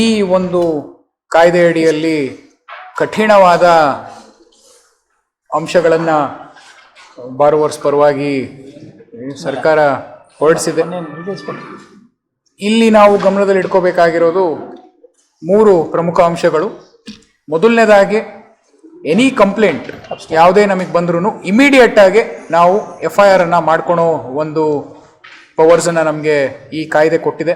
ಈ ಒಂದು ಕಾಯ್ದೆಯಡಿಯಲ್ಲಿ ಕಠಿಣವಾದ ಅಂಶಗಳನ್ನು ಬಾರುವರ್ಸ್ ಪರವಾಗಿ ಸರ್ಕಾರ ಹೊರಡಿಸಿದೆ. ಇಲ್ಲಿ ನಾವು ಗಮನದಲ್ಲಿ ಇಟ್ಕೋಬೇಕಾಗಿರೋದು ಮೂರು ಪ್ರಮುಖ ಅಂಶಗಳು. ಮೊದಲನೇದಾಗಿ ಎನಿ ಕಂಪ್ಲೇಂಟ್ ಯಾವುದೇ ನಮಗೆ ಬಂದ್ರೂ ಇಮಿಡಿಯೇಟ್ ಆಗಿ ನಾವು ಎಫ್ ಐ ಆರನ್ನು ಮಾಡ್ಕೊಳೋ ಒಂದು ಪವರ್ಸನ್ನು ನಮಗೆ ಈ ಕಾಯ್ದೆ ಕೊಟ್ಟಿದೆ.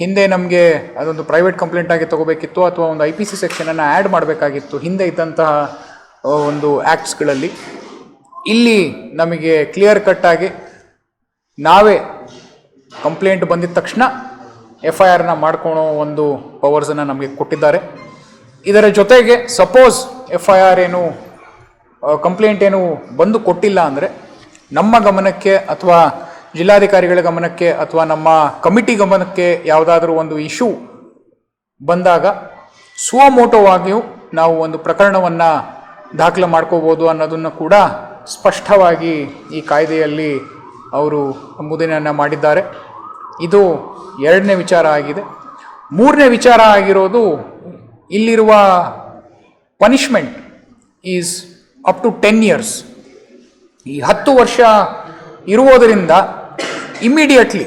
ಹಿಂದೆ ನಮಗೆ ಅದೊಂದು ಪ್ರೈವೇಟ್ ಕಂಪ್ಲೇಂಟ್ ಆಗಿ ತಗೋಬೇಕಿತ್ತು ಅಥವಾ ಒಂದು ಐ ಪಿ ಸಿ ಸೆಕ್ಷನನ್ನು ಆ್ಯಡ್ ಮಾಡಬೇಕಾಗಿತ್ತು ಹಿಂದೆ ಇದ್ದಂತಹ ಒಂದು ಆ್ಯಕ್ಟ್ಸ್ಗಳಲ್ಲಿ ಇಲ್ಲಿ ನಮಗೆ ಕ್ಲಿಯರ್ ಕಟ್ಟಾಗಿ ನಾವೇ ಕಂಪ್ಲೇಂಟ್ ಬಂದಿದ ತಕ್ಷಣ ಎಫ್ ಐ ಆರ್ನ ಮಾಡ್ಕೊಳೋ ಒಂದು ಪವರ್ಸನ್ನು ನಮಗೆ ಕೊಟ್ಟಿದ್ದಾರೆ. ಇದರ ಜೊತೆಗೆ ಸಪೋಸ್ ಎಫ್ ಐ ಆರ್ ಏನು ಕಂಪ್ಲೇಂಟ್ ಏನು ಬಂದು ಕೊಟ್ಟಿಲ್ಲ ಅಂದರೆ ನಮ್ಮ ಗಮನಕ್ಕೆ ಅಥವಾ ಜಿಲ್ಲಾಧಿಕಾರಿಗಳ ಗಮನಕ್ಕೆ ಅಥವಾ ನಮ್ಮ ಕಮಿಟಿ ಗಮನಕ್ಕೆ ಯಾವುದಾದ್ರೂ ಒಂದು ಇಶ್ಯೂ ಬಂದಾಗ ಸ್ವಮೋಟೋವಾಗಿಯೂ ನಾವು ಒಂದು ಪ್ರಕರಣವನ್ನು ದಾಖಲೆ ಮಾಡ್ಕೋಬೋದು ಅನ್ನೋದನ್ನು ಕೂಡ ಸ್ಪಷ್ಟವಾಗಿ ಈ ಕಾಯ್ದೆಯಲ್ಲಿ ಅವರು ಅಂಬುದನ್ನು ಮಾಡಿದ್ದಾರೆ. ಇದು ಎರಡನೇ ವಿಚಾರ ಆಗಿದೆ. ಮೂರನೇ ವಿಚಾರ ಆಗಿರೋದು ಇಲ್ಲಿರುವ punishment is up to ten years ಈ ಹತ್ತು ವರ್ಷ ಇರುವುದರಿಂದ immediately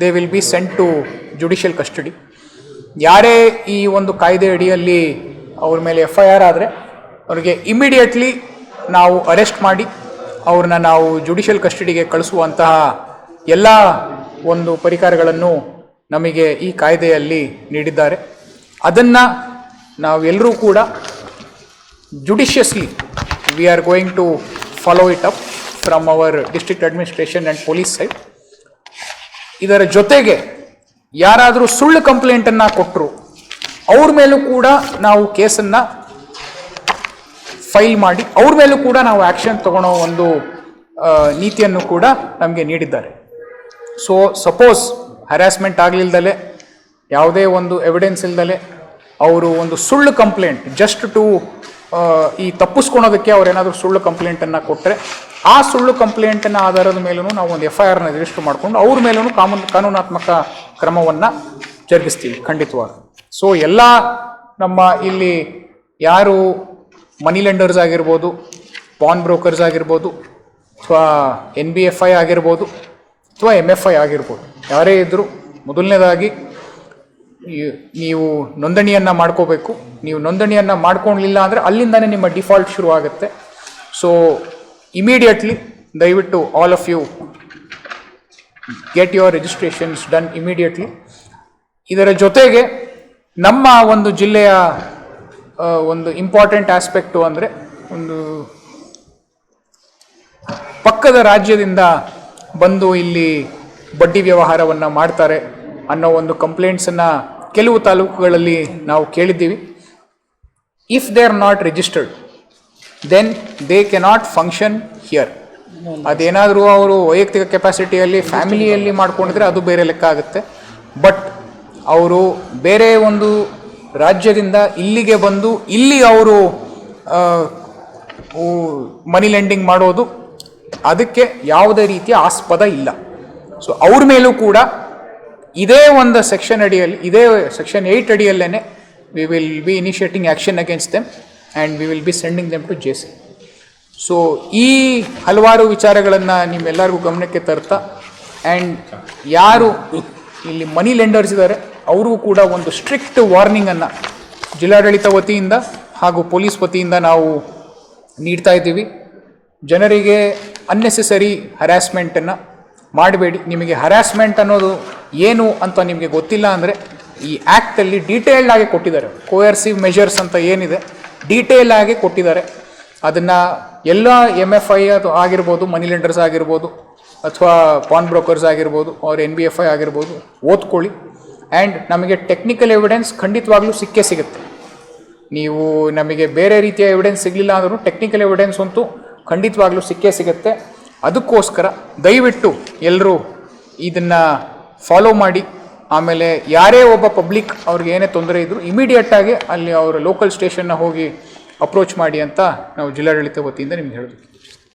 they will be sent to judicial custody ಯಾರೇ ಈ ಒಂದು ಕಾಯ್ದೆ ಅಡಿಯಲ್ಲಿ ಅವ್ರ ಮೇಲೆ ಎಫ್ ಐ ಆರ್ ಆದರೆ ಅವರಿಗೆ ಇಮಿಡಿಯೇಟ್ಲಿ ನಾವು ಅರೆಸ್ಟ್ ಮಾಡಿ ಅವ್ರನ್ನ ನಾವು ಜುಡಿಷಿಯಲ್ ಕಸ್ಟಡಿಗೆ ಕಳಿಸುವಂತಹ ಎಲ್ಲ ಒಂದು ಪರಿಕರಗಳನ್ನು ನಮಗೆ ಈ ಕಾಯ್ದೆಯಲ್ಲಿ ನೀಡಿದ್ದಾರೆ. ಅದನ್ನು ನಾವೆಲ್ಲರೂ ಕೂಡ judiciously we are going to follow it up from our district administration and police side ಇದರ ಜೊತೆಗೆ ಯಾರಾದರೂ ಸುಳ್ಳು ಕಂಪ್ಲೇಂಟನ್ನು ಕೊಟ್ಟರು ಅವ್ರ ಮೇಲೂ ಕೂಡ ನಾವು ಕೇಸನ್ನು ಫೈಲ್ ಮಾಡಿ, ಅವ್ರ ಮೇಲೂ ಕೂಡ ನಾವು ಆ್ಯಕ್ಷನ್ ತಗೊಳ್ಳೋ ಒಂದು ನೀತಿಯನ್ನು ಕೂಡ ನಮಗೆ ನೀಡಿದ್ದಾರೆ. ಸೊ ಸಪೋಸ್ ಹ್ಯಾರಾಸ್ಮೆಂಟ್ ಆಗಲಿಲ್ದಲೆ, ಯಾವುದೇ ಒಂದು ಎವಿಡೆನ್ಸ್ ಇಲ್ದಲೆ ಅವರು ಒಂದು ಸುಳ್ಳು ಕಂಪ್ಲೇಂಟ್ ಜಸ್ಟ್ ಟು ಈ ತಪ್ಪಿಸ್ಕೊಳೋದಕ್ಕೆ ಅವರೇನಾದರೂ ಸುಳ್ಳು ಕಂಪ್ಲೇಂಟನ್ನು ಕೊಟ್ಟರೆ ಆ ಸುಳ್ಳು ಕಂಪ್ಲೇಂಟಿನ ಆಧಾರದ ಮೇಲೂ ನಾವು ಒಂದು ಎಫ್ ಐ ಆರ್ನ ರಿಜಿಸ್ಟರ್ ಮಾಡಿಕೊಂಡು ಅವ್ರ ಮೇಲೂ ಕಾನೂನು, ಕಾನೂನಾತ್ಮಕ ಕ್ರಮವನ್ನು ಜರುಗಿಸ್ತೀವಿ ಖಂಡಿತವಾಗಿ ಸೊ ಎಲ್ಲ ನಮ್ಮ ಇಲ್ಲಿ ಯಾರು ಮನಿ ಲೆಂಡರ್ಸ್ ಆಗಿರ್ಬೋದು ಪಾನ್ ಬ್ರೋಕರ್ಸ್ ಆಗಿರ್ಬೋದು, ಅಥವಾ ಎನ್ ಬಿ ಎಫ್ ಐ ಆಗಿರ್ಬೋದು, ಅಥವಾ ಎಂ ಎಫ್ ಐ ಆಗಿರ್ಬೋದು, ಯಾರೇ ಇದ್ದರೂ ಮೊದಲನೇದಾಗಿ ನೀವು ನೋಂದಣಿಯನ್ನು ಮಾಡ್ಕೋಬೇಕು. ನೀವು ನೋಂದಣಿಯನ್ನು ಮಾಡ್ಕೊಳ್ಲಿಲ್ಲ ಅಂದರೆ ಅಲ್ಲಿಂದನೇ ನಿಮ್ಮ ಡಿಫಾಲ್ಟ್ ಶುರು ಆಗುತ್ತೆ ಸೊ ಇಮಿಡಿಯೇಟ್ಲಿ ದಯವಿಟ್ಟು all of you get your registrations done immediately ಇದರ ಜೊತೆಗೆ ನಮ್ಮ ಒಂದು ಜಿಲ್ಲೆಯ ಒಂದು ಇಂಪಾರ್ಟೆಂಟ್ ಆಸ್ಪೆಕ್ಟು ಅಂದರೆ ಒಂದು ಪಕ್ಕದ ರಾಜ್ಯದಿಂದ ಬಂದು ಇಲ್ಲಿ ಬಡ್ಡಿ ವ್ಯವಹಾರವನ್ನು ಮಾಡ್ತಾರೆ ಅನ್ನೋ ಒಂದು ಕಂಪ್ಲೇಂಟ್ಸನ್ನು ಕೆಲವು ತಾಲೂಕುಗಳಲ್ಲಿ ನಾವು ಕೇಳಿದ್ದೀವಿ. If they are not registered then they cannot function here ಅದೇನಾದರೂ ಅವರು ವೈಯಕ್ತಿಕ ಕೆಪಾಸಿಟಿಯಲ್ಲಿ ಫ್ಯಾಮಿಲಿಯಲ್ಲಿ ಮಾಡ್ಕೊಂಡಿದ್ರೆ ಅದು ಬೇರೆ ಲೆಕ್ಕ ಆಗುತ್ತೆ. ಬಟ್ ಅವರು ಬೇರೆ ಒಂದು ರಾಜ್ಯದಿಂದ ಇಲ್ಲಿಗೆ ಬಂದು ಇಲ್ಲಿ ಅವರು ಮನಿ ಲೆಂಡಿಂಗ್ ಮಾಡೋದು ಅದಕ್ಕೆ ಯಾವುದೇ ರೀತಿಯ ಆಸ್ಪದ ಇಲ್ಲ. ಸೊ ಅವ್ರ ಮೇಲೂ ಕೂಡ ಇದೇ ಒಂದು ಸೆಕ್ಷನ್ ಅಡಿಯಲ್ಲಿ ಇದೇ section eight ಅಡಿಯಲ್ಲೇ we will be initiating action against them and we will be sending them to J C so ಈ ಹಲವಾರು ವಿಚಾರಗಳನ್ನು ನಿಮ್ಮೆಲ್ಲರಿಗೂ ಗಮನಕ್ಕೆ ತರ್ತಾ ಆ್ಯಂಡ್ ಯಾರು ಇಲ್ಲಿ ಮನಿ ಲೆಂಡರ್ಸ್ ಇದ್ದಾರೆ ಅವ್ರಿಗೂ ಕೂಡ ಒಂದು ಸ್ಟ್ರಿಕ್ಟ್ ವಾರ್ನಿಂಗನ್ನು ಜಿಲ್ಲಾಡಳಿತ ವತಿಯಿಂದ ಹಾಗೂ ಪೊಲೀಸ್ ವತಿಯಿಂದ ನಾವು ನೀಡ್ತಾ ಇದ್ದೀವಿ. ಜನರಿಗೆ ಅನ್ನೆಸೆಸರಿ ಹರ್ಯಾಸ್ಮೆಂಟನ್ನು ಮಾಡಬೇಡಿ. ನಿಮಗೆ ಹರ್ಯಾಸ್ಮೆಂಟ್ ಅನ್ನೋದು ಏನು ಅಂತ ನಿಮಗೆ ಗೊತ್ತಿಲ್ಲ ಅಂದರೆ ಈ ಆ್ಯಕ್ಟಲ್ಲಿ ಡೀಟೇಲ್ಡ್ ಆಗಿ ಕೊಟ್ಟಿದ್ದಾರೆ. ಕೋಯರ್ಸಿವ್ ಮೆಷರ್ಸ್ ಅಂತ ಏನಿದೆ ಡೀಟೇಲ್ ಆಗಿ ಕೊಟ್ಟಿದ್ದಾರೆ. ಅದನ್ನು ಎಲ್ಲ ಎಂ ಎಫ್ ಐ ಅದು ಆಗಿರ್ಬೋದು ಮನಿ ಲೆಂಡರ್ಸ್ ಆಗಿರ್ಬೋದು, ಅಥವಾ ಪಾನ್ ಬ್ರೋಕರ್ಸ್ ಆಗಿರ್ಬೋದು ಅವ್ರ ಎನ್ ಬಿ ಎಫ್ ಐ ಆಗಿರ್ಬೋದು, ಓದ್ಕೊಳ್ಳಿ. ಆ್ಯಂಡ್ ನಮಗೆ ಟೆಕ್ನಿಕಲ್ ಎವಿಡೆನ್ಸ್ ಖಂಡಿತವಾಗ್ಲೂ ಸಿಕ್ಕೇ ಸಿಗುತ್ತೆ. ನೀವು ನಮಗೆ ಬೇರೆ ರೀತಿಯ ಎವಿಡೆನ್ಸ್ ಸಿಗಲಿಲ್ಲ ಅಂದರೂ ಟೆಕ್ನಿಕಲ್ ಎವಿಡೆನ್ಸ್ ಅಂತೂ ಖಂಡಿತವಾಗ್ಲೂ ಸಿಕ್ಕೇ ಸಿಗುತ್ತೆ. ಅದಕ್ಕೋಸ್ಕರ ದಯವಿಟ್ಟು ಎಲ್ಲರೂ ಇದನ್ನು ಫಾಲೋ ಮಾಡಿ. ಆಮೇಲೆ ಯಾರೇ ಒಬ್ಬ ಪಬ್ಲಿಕ್ ಅವ್ರಿಗೆ ಏನೇ ತೊಂದರೆ ಇದ್ದರೂ ಇಮಿಡಿಯೇಟಾಗಿ ಅಲ್ಲಿ ಅವರ ಲೋಕಲ್ ಸ್ಟೇಷನ್ನ ಹೋಗಿ ಅಪ್ರೋಚ್ ಮಾಡಿ ಅಂತ ನಾವು ಜಿಲ್ಲಾಡಳಿತ ವತಿಯಿಂದ ನಿಮ್ಗೆ ಹೇಳೋದು